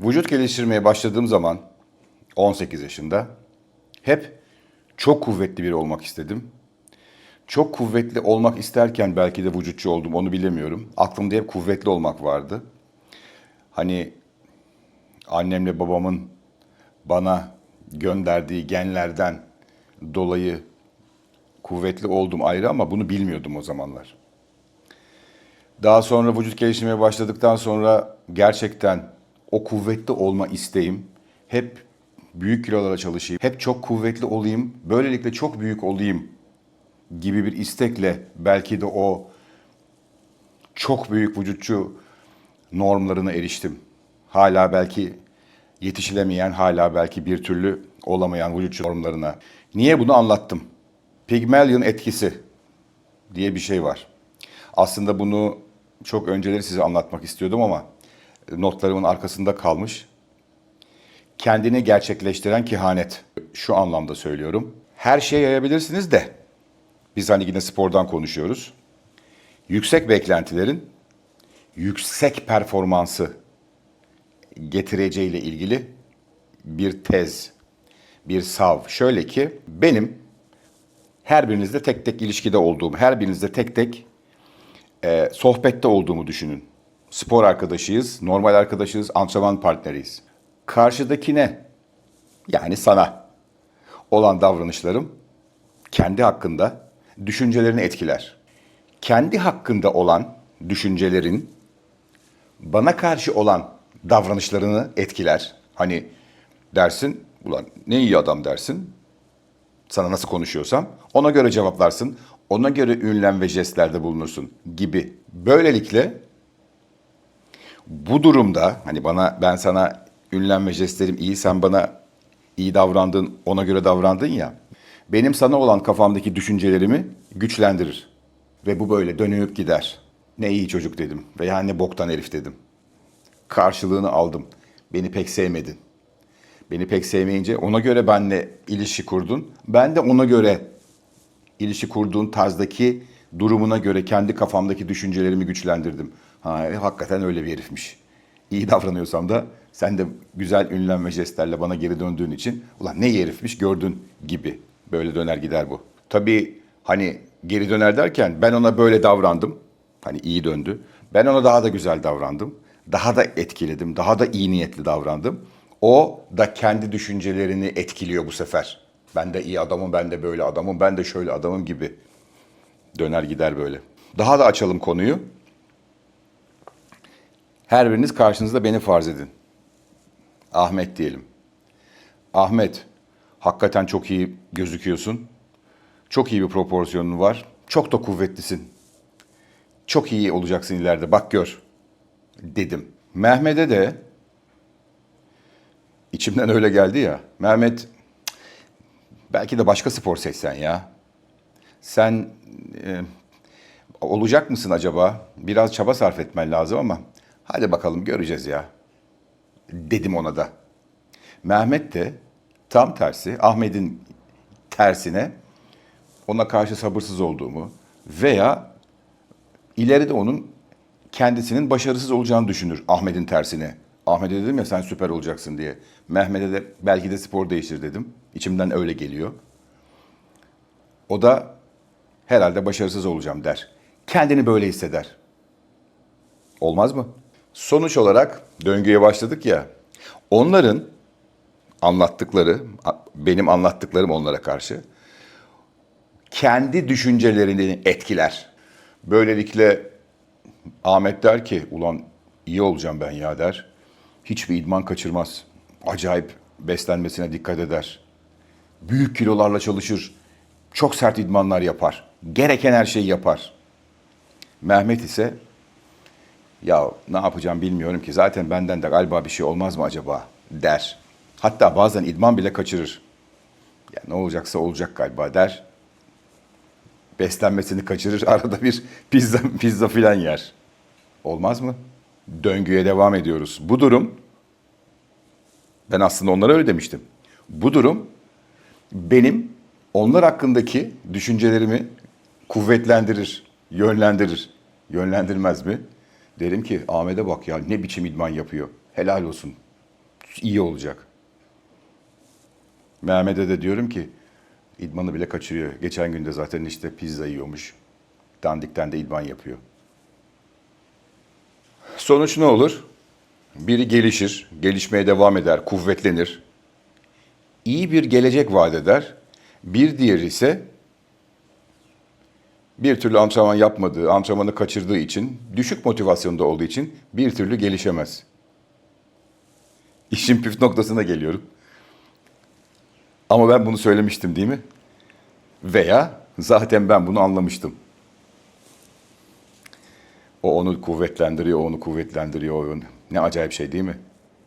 Vücut geliştirmeye başladığım zaman 18 yaşında hep çok kuvvetli biri olmak istedim. Çok kuvvetli olmak isterken belki de vücutçu oldum onu bilemiyorum. Aklımda hep kuvvetli olmak vardı. Hani annemle babamın bana gönderdiği genlerden dolayı kuvvetli oldum ayrı ama bunu bilmiyordum o zamanlar. Daha sonra vücut geliştirmeye başladıktan sonra gerçekten o kuvvetli olma isteğim hep büyük kilolara çalışayım, hep çok kuvvetli olayım, böylelikle çok büyük olayım gibi bir istekle belki de o çok büyük vücutçu normlarına eriştim. Hala belki yetişilemeyen, hala belki bir türlü olamayan vücutçu normlarına. Niye bunu anlattım? Pygmalion etkisi diye bir şey var. Aslında bunu çok önceleri size anlatmak istiyordum ama notlarımın arkasında kalmış. Kendini gerçekleştiren kehanet. Şu anlamda söylüyorum. Her şeye yayabilirsiniz de biz hani yine spordan konuşuyoruz. Yüksek beklentilerin yüksek performansı getireceğiyle ilgili bir tez, bir sav. Şöyle ki benim her birinizle tek tek ilişkide olduğum, her birinizle tek tek e, sohbette olduğumu düşünün. Spor arkadaşıyız, normal arkadaşıyız, antrenman partneriyiz. Karşıdakine yani sana olan davranışlarım kendi hakkında düşüncelerini etkiler. Kendi hakkında olan düşüncelerin bana karşı olan davranışlarını etkiler. Hani dersin, ulan ne iyi adam dersin, sana nasıl konuşuyorsam ona göre cevaplarsın, ona göre ünlem ve jestlerde bulunursun gibi. Böylelikle bu durumda hani bana ben sana ünlem ve jestlerim iyi sen bana iyi davrandın ona göre davrandın ya benim sana olan kafamdaki düşüncelerimi güçlendirir. Ve bu böyle dönüp gider. Ne iyi çocuk dedim veya ne boktan herif dedim. Karşılığını aldım. Beni pek sevmedin. Beni pek sevmeyince ona göre benle ilişki kurdun. Ben de ona göre ilişki kurduğun tarzdaki durumuna göre kendi kafamdaki düşüncelerimi güçlendirdim. Ha, e, hakikaten öyle bir herifmiş. İyi davranıyorsam da sen de güzel ünlem ve jestlerle bana geri döndüğün için ulan ne iyi herifmiş gördün gibi. Böyle döner gider bu. Tabii hani geri döner derken ben ona böyle davrandım. Hani iyi döndü. Ben ona daha da güzel davrandım. Daha da etkiledim. Daha da iyi niyetli davrandım. O da kendi düşüncelerini etkiliyor bu sefer. Ben de iyi adamım, ben de böyle adamım, ben de şöyle adamım gibi. Döner gider böyle. Daha da açalım konuyu. Her biriniz karşınızda beni farz edin. Ahmet diyelim. Ahmet, hakikaten çok iyi gözüküyorsun. Çok iyi bir proporsiyonun var. Çok da kuvvetlisin. Çok iyi olacaksın ileride. Bak gör. Dedim. Mehmet'e de içimden öyle geldi ya. Mehmet "Cık, belki de başka spor seçsen ya. Sen e, olacak mısın acaba? Biraz çaba sarf etmen lazım ama hadi bakalım göreceğiz ya. Dedim ona da. Mehmet de tam tersi Ahmet'in tersine ona karşı sabırsız olduğumu veya ileride onun kendisinin başarısız olacağını düşünür Ahmet'in tersine. Ahmet'e dedim ya sen süper olacaksın diye. Mehmet'e de belki de spor değiştir dedim. İçimden öyle geliyor. O da herhalde başarısız olacağım der. Kendini böyle hisseder. Olmaz mı? Sonuç olarak döngüye başladık ya. Onların anlattıkları, benim anlattıklarım onlara karşı kendi düşüncelerini etkiler. Böylelikle Ahmet der ki ulan iyi olacağım ben ya der. Hiçbir idman kaçırmaz. Acayip beslenmesine dikkat eder. Büyük kilolarla çalışır. Çok sert idmanlar yapar. Gereken her şeyi yapar. Mehmet ise ya ne yapacağım bilmiyorum ki zaten benden de galiba bir şey olmaz mı acaba der. Hatta bazen idman bile kaçırır. Ya ne olacaksa olacak galiba der. Beslenmesini kaçırır arada bir pizza pizza filan yer. Olmaz mı? Döngüye devam ediyoruz. Bu durum ben aslında onlara öyle demiştim. Bu durum benim onlar hakkındaki düşüncelerimi kuvvetlendirir, yönlendirir. Yönlendirmez mi? Derim ki Ahmet'e bak ya ne biçim idman yapıyor. Helal olsun. iyi olacak. Mehmet'e de diyorum ki idmanı bile kaçırıyor. Geçen günde zaten işte pizza yiyormuş. Dandikten de idman yapıyor. Sonuç ne olur? Biri gelişir, gelişmeye devam eder, kuvvetlenir. İyi bir gelecek vaat eder. Bir diğeri ise bir türlü antrenman yapmadığı, antrenmanı kaçırdığı için, düşük motivasyonda olduğu için bir türlü gelişemez. İşin püf noktasına geliyorum. Ama ben bunu söylemiştim değil mi? Veya zaten ben bunu anlamıştım. O onu kuvvetlendiriyor, onu kuvvetlendiriyor. onu- Ne acayip şey değil mi?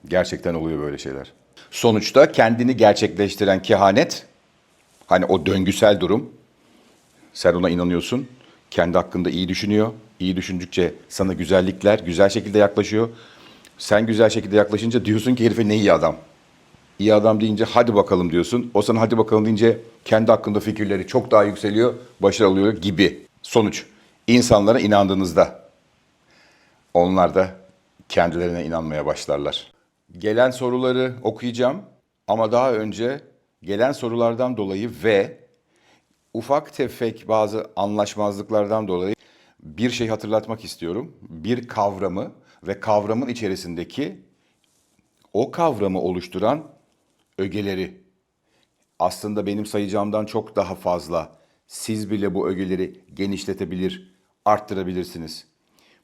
Gerçekten oluyor böyle şeyler. Sonuçta kendini gerçekleştiren kehanet, hani o döngüsel durum, sen ona inanıyorsun. Kendi hakkında iyi düşünüyor. İyi düşündükçe sana güzellikler güzel şekilde yaklaşıyor. Sen güzel şekilde yaklaşınca diyorsun ki herife ne iyi adam. İyi adam deyince hadi bakalım diyorsun. O sana hadi bakalım deyince kendi hakkında fikirleri çok daha yükseliyor, başarılı oluyor gibi. Sonuç, insanlara inandığınızda onlar da kendilerine inanmaya başlarlar. Gelen soruları okuyacağım ama daha önce gelen sorulardan dolayı ve ufak tefek bazı anlaşmazlıklardan dolayı bir şey hatırlatmak istiyorum. Bir kavramı ve kavramın içerisindeki o kavramı oluşturan ögeleri aslında benim sayacağımdan çok daha fazla. Siz bile bu ögeleri genişletebilir, arttırabilirsiniz.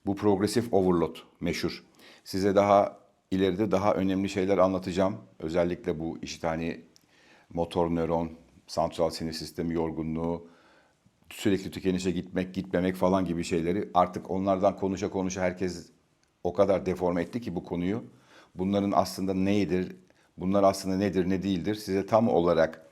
Bu progresif overload meşhur. Size daha ileride daha önemli şeyler anlatacağım. Özellikle bu işte hani motor nöron, santral sinir sistemi yorgunluğu, sürekli tükenişe gitmek, gitmemek falan gibi şeyleri artık onlardan konuşa konuşa herkes o kadar deforme etti ki bu konuyu. Bunların aslında nedir, bunlar aslında nedir, ne değildir size tam olarak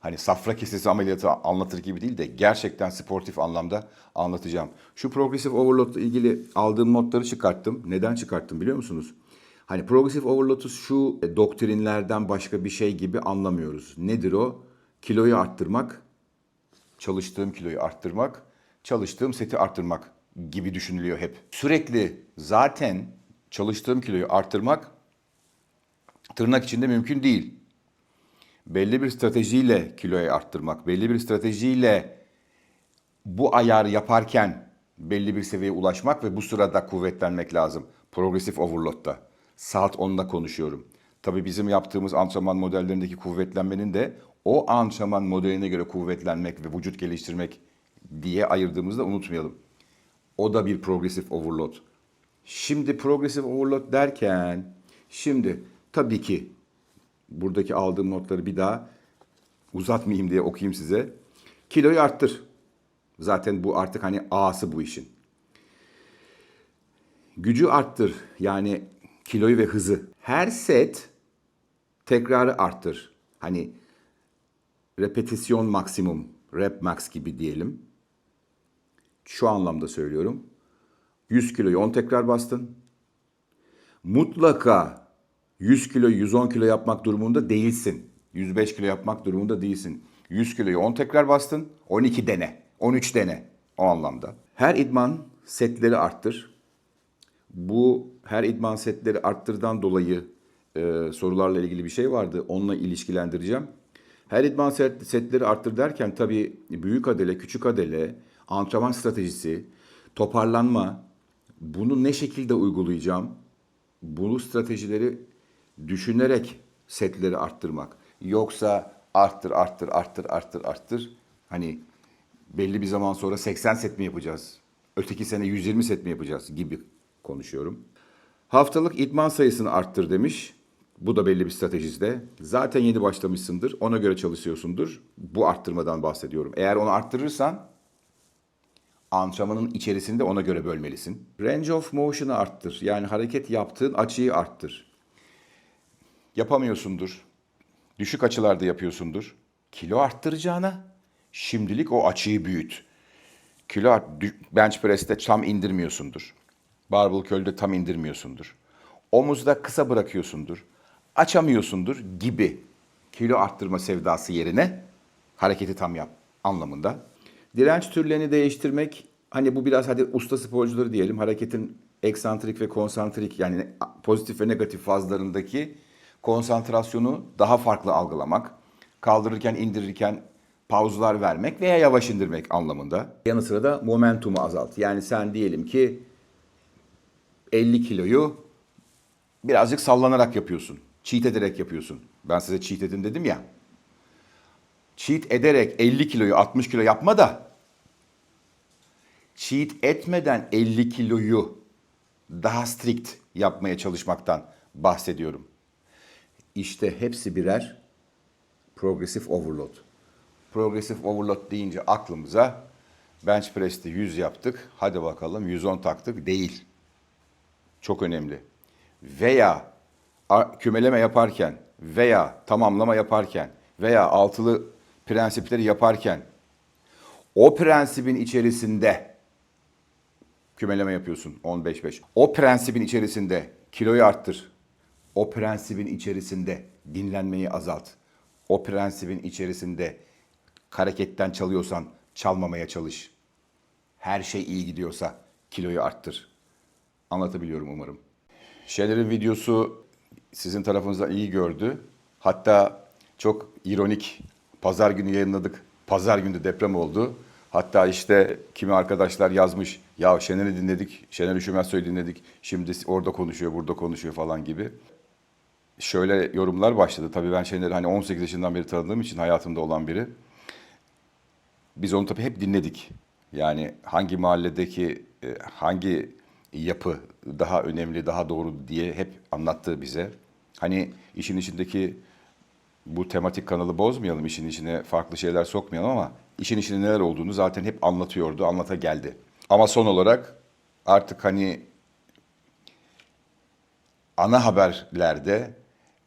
hani safra kesesi ameliyatı anlatır gibi değil de gerçekten sportif anlamda anlatacağım. Şu progressive overload ile ilgili aldığım notları çıkarttım. Neden çıkarttım biliyor musunuz? Hani progressive overload'u şu e, doktrinlerden başka bir şey gibi anlamıyoruz. Nedir o? Kiloyu arttırmak, çalıştığım kiloyu arttırmak, çalıştığım seti arttırmak gibi düşünülüyor hep. Sürekli zaten çalıştığım kiloyu arttırmak tırnak içinde mümkün değil. Belli bir stratejiyle kiloyu arttırmak, belli bir stratejiyle bu ayar yaparken belli bir seviyeye ulaşmak ve bu sırada kuvvetlenmek lazım. Progresif overload'da. Saat 10'da konuşuyorum. Tabii bizim yaptığımız antrenman modellerindeki kuvvetlenmenin de o antrenman modeline göre kuvvetlenmek ve vücut geliştirmek diye ayırdığımızda unutmayalım. O da bir progresif overload. Şimdi progresif overload derken şimdi tabii ki buradaki aldığım notları bir daha uzatmayayım diye okuyayım size. Kiloyu arttır. Zaten bu artık hani A'sı bu işin. Gücü arttır. Yani kiloyu ve hızı. Her set tekrarı arttır. Hani repetisyon maksimum, rep max gibi diyelim. Şu anlamda söylüyorum. 100 kiloyu 10 tekrar bastın. Mutlaka 100 kilo 110 kilo yapmak durumunda değilsin. 105 kilo yapmak durumunda değilsin. 100 kiloyu 10 tekrar bastın. 12 dene. 13 dene. O anlamda. Her idman setleri arttır. Bu her idman setleri arttırdan dolayı e, sorularla ilgili bir şey vardı. Onunla ilişkilendireceğim. Her idman set, setleri arttır derken tabii büyük adele, küçük adele, antrenman stratejisi, toparlanma, bunu ne şekilde uygulayacağım? Bu stratejileri düşünerek setleri arttırmak. Yoksa arttır, arttır, arttır, arttır, arttır. Hani belli bir zaman sonra 80 set mi yapacağız? Öteki sene 120 set mi yapacağız gibi konuşuyorum. Haftalık idman sayısını arttır demiş. Bu da belli bir stratejide. Zaten yeni başlamışsındır. Ona göre çalışıyorsundur. Bu arttırmadan bahsediyorum. Eğer onu arttırırsan antrenmanın içerisinde ona göre bölmelisin. Range of motion'ı arttır. Yani hareket yaptığın açıyı arttır. Yapamıyorsundur. Düşük açılarda yapıyorsundur. Kilo arttıracağına şimdilik o açıyı büyüt. Kilo art, bench press'te tam indirmiyorsundur. Barbell curl'de tam indirmiyorsundur. Omuzda kısa bırakıyorsundur. Açamıyorsundur gibi. Kilo arttırma sevdası yerine hareketi tam yap anlamında. Direnç türlerini değiştirmek hani bu biraz hadi usta sporcuları diyelim hareketin eksantrik ve konsantrik yani pozitif ve negatif fazlarındaki konsantrasyonu daha farklı algılamak, kaldırırken indirirken pauzlar vermek veya yavaş indirmek anlamında. Yanı sıra da momentumu azalt. Yani sen diyelim ki 50 kiloyu birazcık sallanarak yapıyorsun. Cheat ederek yapıyorsun. Ben size cheat edin dedim ya. Cheat ederek 50 kiloyu 60 kilo yapma da cheat etmeden 50 kiloyu daha strict yapmaya çalışmaktan bahsediyorum. İşte hepsi birer progresif overload. Progresif overload deyince aklımıza bench press'te 100 yaptık. Hadi bakalım 110 taktık. Değil. Çok önemli. Veya kümeleme yaparken veya tamamlama yaparken veya altılı prensipleri yaparken o prensibin içerisinde kümeleme yapıyorsun 15-5. O prensibin içerisinde kiloyu arttır. O prensibin içerisinde dinlenmeyi azalt. O prensibin içerisinde hareketten çalıyorsan çalmamaya çalış. Her şey iyi gidiyorsa kiloyu arttır. Anlatabiliyorum umarım. Şener'in videosu sizin tarafınızda iyi gördü. Hatta çok ironik. Pazar günü yayınladık. Pazar günü deprem oldu. Hatta işte kimi arkadaşlar yazmış. Ya Şener'i dinledik. Şener Üşümezsoy'u dinledik. Şimdi orada konuşuyor, burada konuşuyor falan gibi. Şöyle yorumlar başladı. Tabii ben Şener'i hani 18 yaşından beri tanıdığım için hayatımda olan biri. Biz onu tabii hep dinledik. Yani hangi mahalledeki e, hangi yapı daha önemli, daha doğru diye hep anlattı bize. Hani işin içindeki bu tematik kanalı bozmayalım, işin içine farklı şeyler sokmayalım ama işin içinde neler olduğunu zaten hep anlatıyordu, anlata geldi. Ama son olarak artık hani ana haberlerde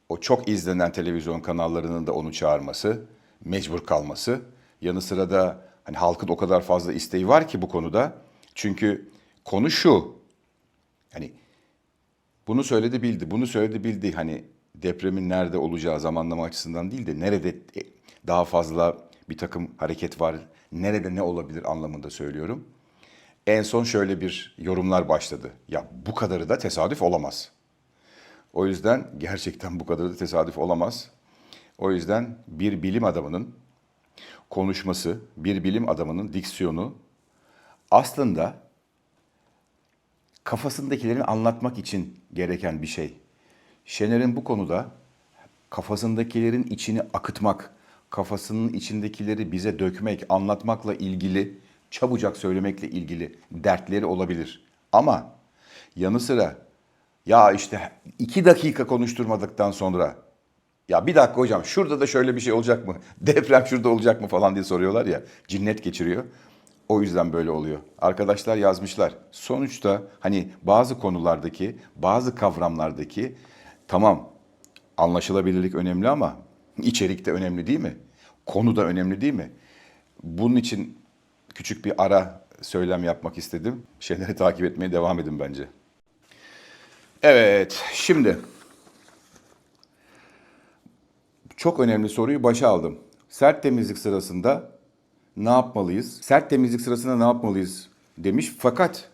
o çok izlenen televizyon kanallarının da onu çağırması, mecbur kalması. Yanı sıra da hani halkın o kadar fazla isteği var ki bu konuda. Çünkü konu şu. Hani bunu söyledi bildi, bunu söyledi bildi. Hani depremin nerede olacağı zamanlama açısından değil de nerede daha fazla bir takım hareket var, nerede ne olabilir anlamında söylüyorum. En son şöyle bir yorumlar başladı. Ya bu kadarı da tesadüf olamaz. O yüzden gerçekten bu kadar da tesadüf olamaz. O yüzden bir bilim adamının konuşması, bir bilim adamının diksiyonu aslında kafasındakilerini anlatmak için gereken bir şey. Şener'in bu konuda kafasındakilerin içini akıtmak, kafasının içindekileri bize dökmek, anlatmakla ilgili, çabucak söylemekle ilgili dertleri olabilir. Ama yanı sıra ya işte iki dakika konuşturmadıktan sonra ya bir dakika hocam şurada da şöyle bir şey olacak mı? Deprem şurada olacak mı falan diye soruyorlar ya. Cinnet geçiriyor. O yüzden böyle oluyor. Arkadaşlar yazmışlar. Sonuçta hani bazı konulardaki, bazı kavramlardaki tamam anlaşılabilirlik önemli ama içerik de önemli değil mi? Konu da önemli değil mi? Bunun için küçük bir ara söylem yapmak istedim. Şeyleri takip etmeye devam edin bence. Evet, şimdi çok önemli soruyu başa aldım. Sert temizlik sırasında ne yapmalıyız? Sert temizlik sırasında ne yapmalıyız demiş. Fakat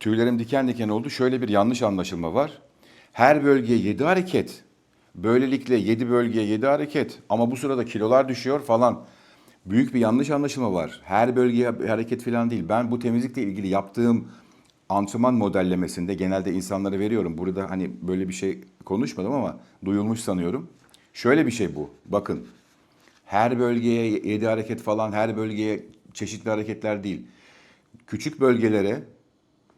tüylerim diken diken oldu. Şöyle bir yanlış anlaşılma var. Her bölgeye 7 hareket. Böylelikle 7 bölgeye 7 hareket ama bu sırada kilolar düşüyor falan. Büyük bir yanlış anlaşılma var. Her bölgeye hareket falan değil. Ben bu temizlikle ilgili yaptığım antrenman modellemesinde genelde insanlara veriyorum. Burada hani böyle bir şey konuşmadım ama duyulmuş sanıyorum. Şöyle bir şey bu. Bakın her bölgeye 7 hareket falan her bölgeye çeşitli hareketler değil. Küçük bölgelere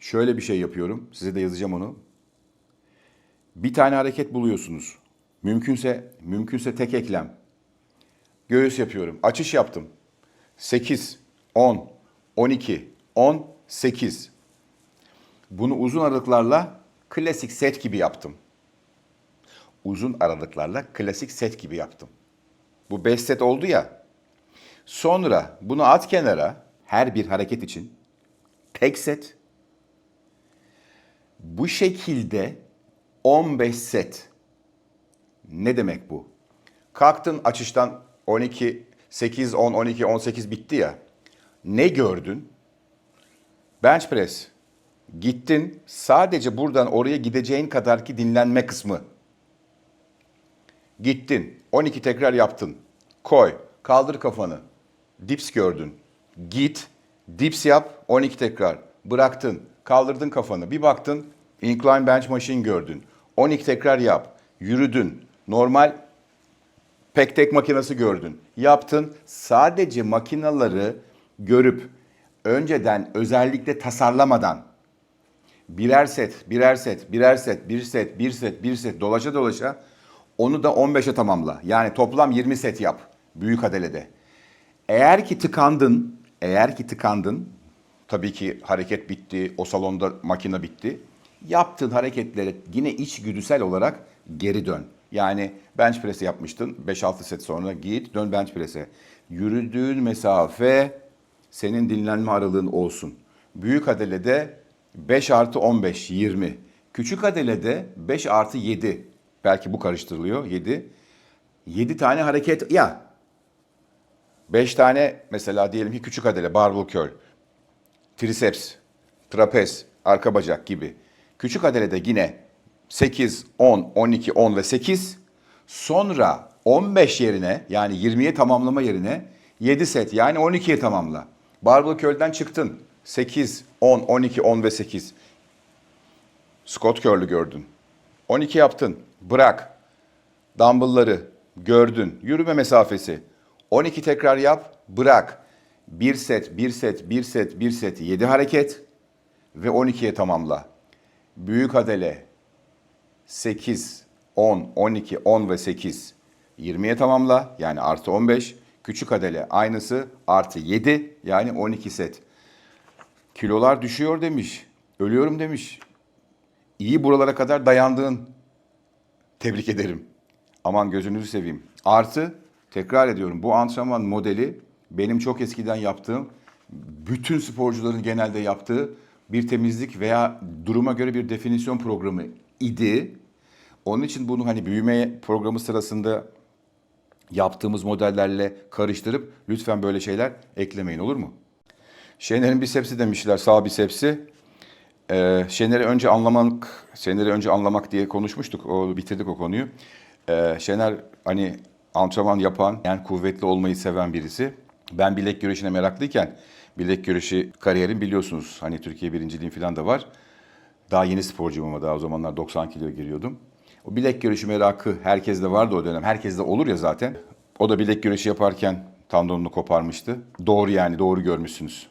şöyle bir şey yapıyorum. Size de yazacağım onu. Bir tane hareket buluyorsunuz. Mümkünse mümkünse tek eklem. Göğüs yapıyorum. Açış yaptım. 8, 10, 12, 10, 8. Bunu uzun aralıklarla klasik set gibi yaptım. Uzun aralıklarla klasik set gibi yaptım. Bu 5 set oldu ya. Sonra bunu at kenara her bir hareket için tek set. Bu şekilde 15 set. Ne demek bu? Kalktın açıştan 12, 8, 10, 12, 18 bitti ya. Ne gördün? Bench press. Gittin sadece buradan oraya gideceğin kadar ki dinlenme kısmı. Gittin 12 tekrar yaptın. Koy kaldır kafanı. Dips gördün. Git dips yap 12 tekrar. Bıraktın kaldırdın kafanı. Bir baktın incline bench machine gördün. 12 tekrar yap. Yürüdün. Normal pek tek makinesi gördün. Yaptın. Sadece makinaları görüp önceden özellikle tasarlamadan birer set, birer set, birer set, bir set, bir set, bir set dolaşa dolaşa onu da 15'e tamamla. Yani toplam 20 set yap büyük adelede. Eğer ki tıkandın, eğer ki tıkandın, tabii ki hareket bitti, o salonda makine bitti. Yaptığın hareketlere yine içgüdüsel olarak geri dön. Yani bench press yapmıştın, 5-6 set sonra git dön bench press'e. Yürüdüğün mesafe senin dinlenme aralığın olsun. Büyük adelede 5 artı 15, 20. Küçük adelede 5 artı 7. Belki bu karıştırılıyor, 7. 7 tane hareket, ya 5 tane mesela diyelim ki küçük adele, barbell curl, triceps, trapez, arka bacak gibi. Küçük adelede yine 8, 10, 12, 10 ve 8. Sonra 15 yerine yani 20'ye tamamlama yerine 7 set yani 12'ye tamamla. Barbell curl'den çıktın. 8, 10, 12, 10 ve 8. Scott curl'ü gördün. 12 yaptın. Bırak. Dumbbell'ları gördün. Yürüme mesafesi. 12 tekrar yap. Bırak. Bir set, bir set, bir set, bir set, 7 hareket ve 12'ye tamamla. Büyük adele 8, 10, 12, 10 ve 8. 20'ye tamamla yani artı 15. Küçük adele aynısı artı 7 yani 12 set. Kilolar düşüyor demiş. Ölüyorum demiş. İyi buralara kadar dayandığın. Tebrik ederim. Aman gözünüzü seveyim. Artı tekrar ediyorum bu antrenman modeli benim çok eskiden yaptığım bütün sporcuların genelde yaptığı bir temizlik veya duruma göre bir definisyon programı idi. Onun için bunu hani büyüme programı sırasında yaptığımız modellerle karıştırıp lütfen böyle şeyler eklemeyin olur mu? Şener'in bisepsi demişler sağ bisepsi. Ee, Şener'i önce anlamak, Şener'i önce anlamak diye konuşmuştuk. O bitirdik o konuyu. Ee, Şener hani antrenman yapan, yani kuvvetli olmayı seven birisi. Ben bilek güreşine meraklıyken bilek güreşi kariyerim biliyorsunuz. Hani Türkiye birinciliğim falan da var. Daha yeni sporcuyum ama daha o zamanlar 90 kilo giriyordum. O bilek güreşi merakı herkeste vardı o dönem. Herkeste olur ya zaten. O da bilek güreşi yaparken tendonunu koparmıştı. Doğru yani doğru görmüşsünüz.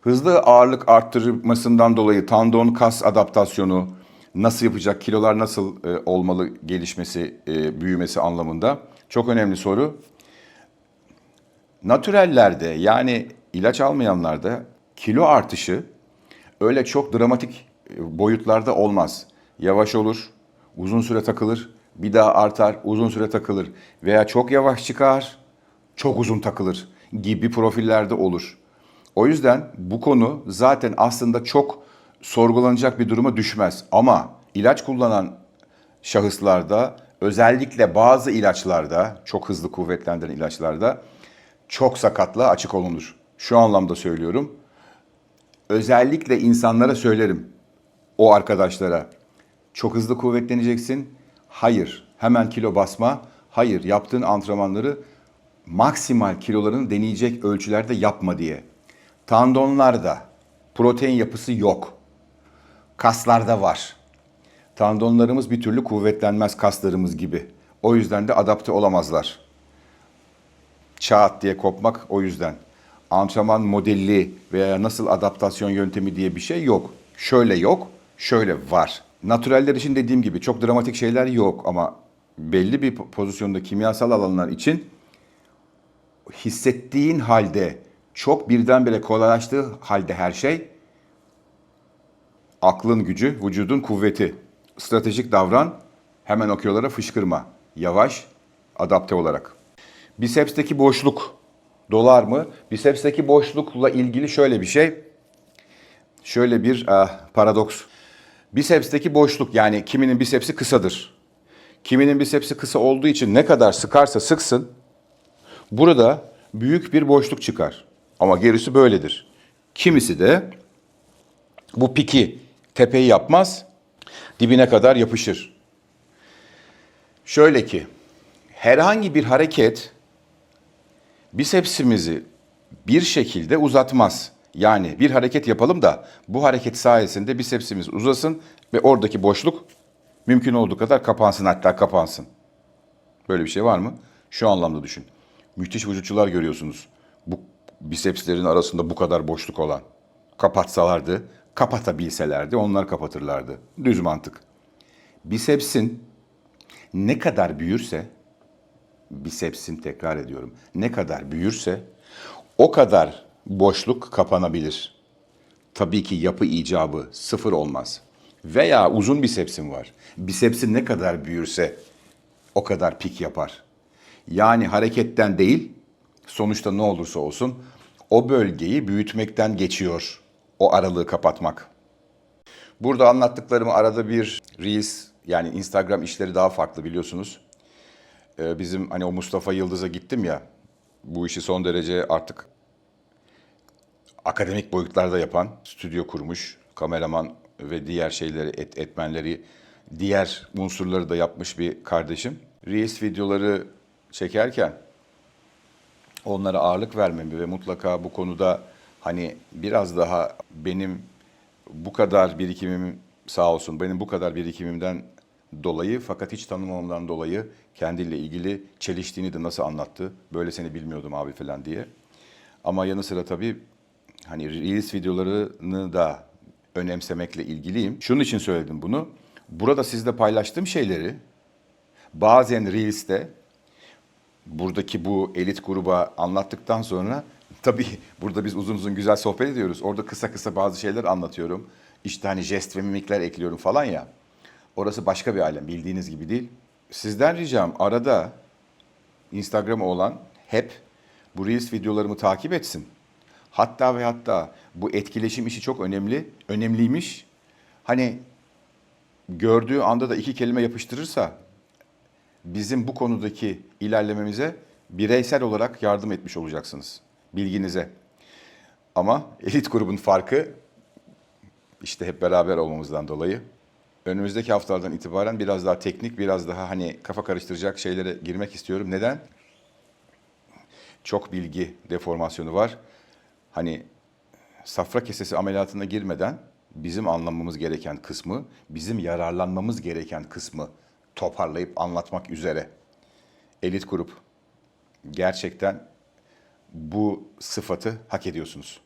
Hızlı ağırlık arttırmasından dolayı tendon kas adaptasyonu nasıl yapacak, kilolar nasıl e, olmalı gelişmesi, e, büyümesi anlamında çok önemli soru. Natürellerde yani ilaç almayanlarda kilo artışı öyle çok dramatik e, boyutlarda olmaz. Yavaş olur, uzun süre takılır, bir daha artar, uzun süre takılır veya çok yavaş çıkar, çok uzun takılır gibi profillerde olur. O yüzden bu konu zaten aslında çok sorgulanacak bir duruma düşmez. Ama ilaç kullanan şahıslarda özellikle bazı ilaçlarda, çok hızlı kuvvetlendiren ilaçlarda çok sakatlığa açık olunur. Şu anlamda söylüyorum. Özellikle insanlara söylerim. O arkadaşlara. Çok hızlı kuvvetleneceksin. Hayır. Hemen kilo basma. Hayır. Yaptığın antrenmanları maksimal kilolarını deneyecek ölçülerde yapma diye. Tendonlarda protein yapısı yok. Kaslarda var. Tendonlarımız bir türlü kuvvetlenmez kaslarımız gibi. O yüzden de adapte olamazlar. Çat diye kopmak o yüzden. Antrenman modeli veya nasıl adaptasyon yöntemi diye bir şey yok. Şöyle yok, şöyle var. Natüreller için dediğim gibi çok dramatik şeyler yok ama belli bir pozisyonda kimyasal alanlar için hissettiğin halde çok birdenbire kolaylaştığı halde her şey aklın gücü, vücudun kuvveti. Stratejik davran, hemen o kilolara fışkırma. Yavaş, adapte olarak. Bisepsteki boşluk dolar mı? Bisepsteki boşlukla ilgili şöyle bir şey. Şöyle bir ah, paradoks. Bisepsteki boşluk yani kiminin bisepsi kısadır. Kiminin bisepsi kısa olduğu için ne kadar sıkarsa sıksın burada büyük bir boşluk çıkar. Ama gerisi böyledir. Kimisi de Bu piki tepeyi yapmaz, dibine kadar yapışır. Şöyle ki, herhangi bir hareket bisepsimizi bir şekilde uzatmaz. Yani bir hareket yapalım da bu hareket sayesinde bisepsimiz uzasın ve oradaki boşluk mümkün olduğu kadar kapansın hatta kapansın. Böyle bir şey var mı? Şu anlamda düşün. Müthiş vücutçular görüyorsunuz. Bisepslerin arasında bu kadar boşluk olan. Kapatsalardı, kapatabilselerdi onlar kapatırlardı. Düz mantık. Bisepsin ne kadar büyürse, bisepsin tekrar ediyorum, ne kadar büyürse o kadar boşluk kapanabilir. Tabii ki yapı icabı sıfır olmaz. Veya uzun bisepsin var. Bisepsin ne kadar büyürse o kadar pik yapar. Yani hareketten değil, sonuçta ne olursa olsun o bölgeyi büyütmekten geçiyor. O aralığı kapatmak. Burada anlattıklarımı arada bir Reels yani Instagram işleri daha farklı biliyorsunuz. Ee, bizim hani o Mustafa Yıldız'a gittim ya bu işi son derece artık akademik boyutlarda yapan, stüdyo kurmuş, kameraman ve diğer şeyleri, et, etmenleri, diğer unsurları da yapmış bir kardeşim. Reels videoları çekerken onlara ağırlık vermemi ve mutlaka bu konuda hani biraz daha benim bu kadar birikimim sağ olsun benim bu kadar birikimimden dolayı fakat hiç tanımamamdan dolayı kendiyle ilgili çeliştiğini de nasıl anlattı. Böyle seni bilmiyordum abi falan diye. Ama yanı sıra tabii hani Reels videolarını da önemsemekle ilgiliyim. Şunun için söyledim bunu. Burada sizle paylaştığım şeyleri bazen Reels'te buradaki bu elit gruba anlattıktan sonra tabii burada biz uzun uzun güzel sohbet ediyoruz. Orada kısa kısa bazı şeyler anlatıyorum. İşte hani jest ve mimikler ekliyorum falan ya. Orası başka bir alem bildiğiniz gibi değil. Sizden ricam arada Instagram olan hep bu Reels videolarımı takip etsin. Hatta ve hatta bu etkileşim işi çok önemli, önemliymiş. Hani gördüğü anda da iki kelime yapıştırırsa bizim bu konudaki ilerlememize bireysel olarak yardım etmiş olacaksınız. Bilginize. Ama elit grubun farkı işte hep beraber olmamızdan dolayı. Önümüzdeki haftalardan itibaren biraz daha teknik, biraz daha hani kafa karıştıracak şeylere girmek istiyorum. Neden? Çok bilgi deformasyonu var. Hani safra kesesi ameliyatına girmeden bizim anlamamız gereken kısmı, bizim yararlanmamız gereken kısmı toparlayıp anlatmak üzere. Elit grup gerçekten bu sıfatı hak ediyorsunuz.